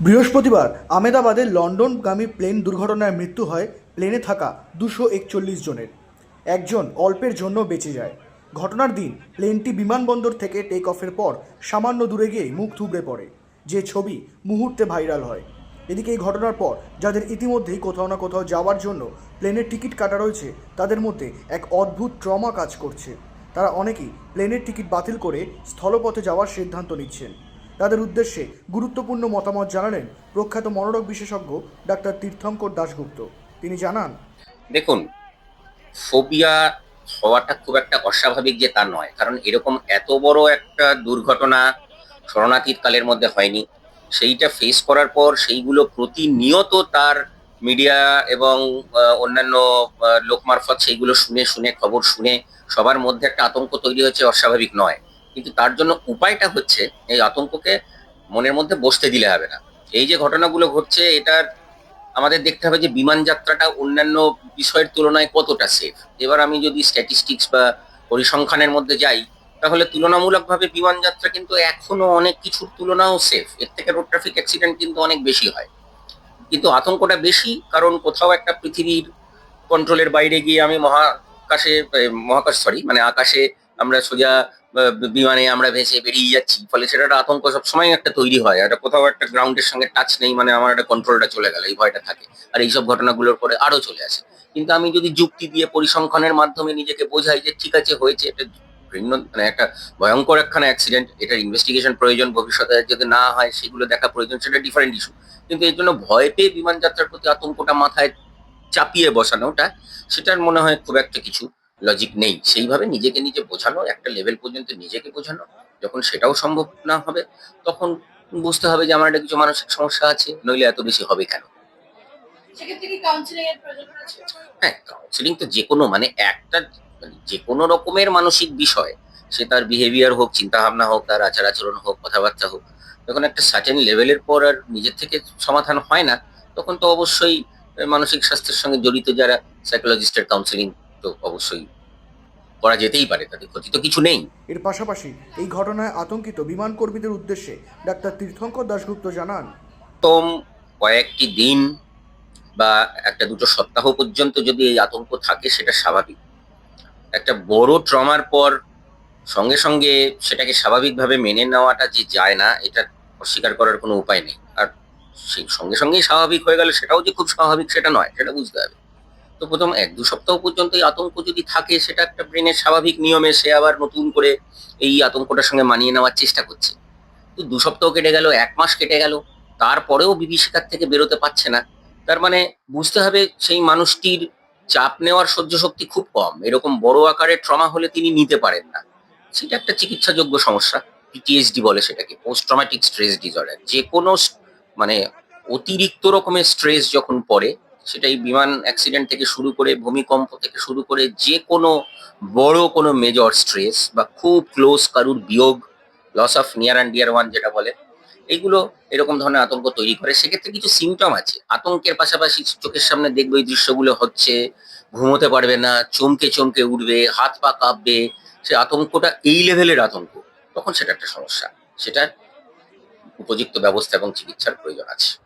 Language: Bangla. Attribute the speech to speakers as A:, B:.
A: বৃহস্পতিবার আমেদাবাদে লন্ডনগামী প্লেন দুর্ঘটনায় মৃত্যু হয় প্লেনে থাকা দুশো একচল্লিশ জনের। একজন অল্পের জন্য বেঁচে যায়। ঘটনার দিন প্লেনটি বিমানবন্দর থেকে টেক অফের পর সামান্য দূরে গিয়ে মুখ থুবড়ে পড়ে। যে ছবি মুহূর্তে ভাইরাল হয়। এদিকে এই ঘটনার পর যাদের ইতিমধ্যেই কোথাও না কোথাও যাওয়ার জন্য প্লেনের টিকিট কাটা রয়েছে, তাদের মধ্যে এক অদ্ভুত ট্রমা কাজ করছে। তারা অনেকেই প্লেনের টিকিট বাতিল করে স্থলপথে যাওয়ার সিদ্ধান্ত নিচ্ছেন। তাদের উদ্দেশ্যে গুরুত্বপূর্ণ মতামত জানালেন প্রখ্যাত মনোরোগ বিশেষজ্ঞ ডাক্তার তীর্থঙ্কর দাশগুপ্ত। তিনি জানান,
B: দেখুন, ফোবিয়া হওয়াটা খুব একটা অস্বাভাবিক যে তা নয়, কারণ এরকম এত বড় একটা দুর্ঘটনা শরণাতীত কালের মধ্যে হয়নি। সেইটা ফেস করার পর সেইগুলো প্রতিনিয়ত তার মিডিয়া এবং অন্যান্য লোক মারফত সেইগুলো শুনে শুনে, খবর শুনে সবার মধ্যে একটা আতঙ্ক তৈরি হচ্ছে অস্বাভাবিক নয়। কিন্তু তার জন্য উপায়টা হচ্ছে এই আতঙ্ককে মনের মধ্যে বসতে দিলে হবে না। এই যে ঘটনাগুলো ঘটছে, এটার আমাদের দেখতে হবে যে বিমান যাত্রাটা অন্যান্য বিষয়ের তুলনায় কতটা সেফ এবার আমি যদি স্ট্যাটিস্টিক্স বা পরিসংখ্যানের মধ্যে যাই, তাহলে তুলনামূলকভাবে বিমান যাত্রা কিন্তু এখনও অনেক কিছুর তুলনাও সেফ এর থেকে রোড ট্রাফিক অ্যাক্সিডেন্ট কিন্তু অনেক বেশি হয়। কিন্তু আতঙ্কটা বেশি, কারণ কোথাও একটা পৃথিবীর কন্ট্রোলের বাইরে গিয়ে আমি মহাকাশে মহাকাশ সরি মানে আকাশে আমরা সোজা বিমানে আমরা ভেসে বেরিয়ে যাচ্ছি। ফলে সেটা একটা আতঙ্ক সবসময় একটা তৈরি হয়। একটা কোথাও একটা গ্রাউন্ডের সঙ্গে টাচ নেই মানে আমার একটা কন্ট্রোলটা চলে গেল, এই ভয়টা থাকে। আর এইসব ঘটনাগুলোর পরে আরও চলে আসে। কিন্তু আমি যদি যুক্তি দিয়ে পরিসংখ্যানের মাধ্যমে নিজেকে বোঝাই যে ঠিক আছে, হয়েছে, এটা ভিন্ন মানে একটা ভয়ঙ্কর একখানা অ্যাক্সিডেন্ট এটার ইনভেস্টিগেশন প্রয়োজন, ভবিষ্যতে যদি না হয়, সেগুলো দেখা প্রয়োজন, সেটা ডিফারেন্ট ইস্যু কিন্তু এর জন্য ভয় পেয়ে বিমান যাত্রার প্রতি আতঙ্কটা মাথায় চাপিয়ে বসানোটা, সেটার মনে হয় খুব একটা কিছু লজিক নেই। সেইভাবে নিজেকে নিজে বোঝানো একটা লেভেল পর্যন্ত নিজেকে বোঝানো যখন সেটাও সম্ভব না হবে তখন বুঝতে হবে যে আমার একটা কিছু মানসিক সমস্যা আছে নইলে এত বেশি হবে কেন? হ্যাঁ কাউন্সিলিং তো যে কোনো মানে একটা মানে যে কোনো রকমের মানসিক বিষয় সে তার বিহেভিয়ার হোক চিন্তা ভাবনা হোক তার আচার আচরণ হোক কথাবার্তা হোক যখন একটা সার্টেন লেভেলের পর আর নিজের থেকে সমাধান হয় না তখন তো অবশ্যই মানসিক স্বাস্থ্যের সঙ্গে জড়িত যারা সাইকোলজিস্টের কাউন্সিলিং তো অবশ্যই করা যেতেই পারে তাদের ক্ষতি তো কিছু নেই।
A: এর পাশাপাশি এই ঘটনায় আতঙ্কিত বিমান কর্মীদের উদ্দেশ্যে ডাক্তার তীর্থঙ্কর দাশগুপ্ত জানান।
B: প্রথম কয়েকটি দিন বা একটা দুটো সপ্তাহ পর্যন্ত যদি এই আতঙ্ক থাকে সেটা স্বাভাবিক। একটা বড় ট্রমার পর সঙ্গে সঙ্গে সেটাকে স্বাভাবিকভাবে মেনে নেওয়াটা যে যায় না এটা অস্বীকার করার কোনো উপায় নেই। আর সেই সঙ্গে সঙ্গেই স্বাভাবিক হয়ে গেল সেটাও যে খুব স্বাভাবিক সেটা নয় সেটা বুঝতে হবে। তো প্রথম এক দু সপ্তাহ পর্যন্ত এই আতঙ্ক যদি থাকে, সেটা একটা ব্রেনের স্বাভাবিক নিয়মে সে আবার নতুন করে এই আতঙ্কটার সঙ্গে মানিয়ে নেওয়ার চেষ্টা করছে। তো দু সপ্তাহ কেটে গেল, এক মাস কেটে গেল, তারপরেও বিভীষিকার থেকে বেরোতে পারছে না। তার মানে বুঝতে হবে সেই মানুষটির চাপ নেওয়ার সহ্য শক্তি খুব কম। এরকম বড় আকারের ট্রমা হলে তিনি নিতে পারেন না। সেটা একটা চিকিৎসাযোগ্য সমস্যা পিটিএসডি বলে সেটাকে পোস্ট ট্রমাটিক স্ট্রেস ডিসঅর্ডার যে কোনো মানে অতিরিক্ত রকমের স্ট্রেস যখন পড়ে সেটা এই বিমান অ্যাক্সিডেন্ট থেকে শুরু করে ভূমিকম্প থেকে শুরু করে যে কোনো বড় কোনো মেজর স্ট্রেস বা খুব ক্লোজ কারুর বিয়োগ loss of near and dear one যেটা বলে, এইগুলো এরকম ধরনের আতঙ্ক তৈরি করে। সেক্ষেত্রে কিছু সিমটম আছে। আতঙ্কের পাশাপাশি চোখের সামনে দেখবে এই দৃশ্যগুলো হচ্ছে, ঘুমোতে পারবে না, চমকে চমকে উঠবে, হাত পা কাঁপবে, সে আতঙ্কটা এই লেভেলের আতঙ্ক। তখন সেটা একটা সমস্যা। সেটার উপযুক্ত ব্যবস্থা এবং চিকিৎসার প্রয়োজন আছে।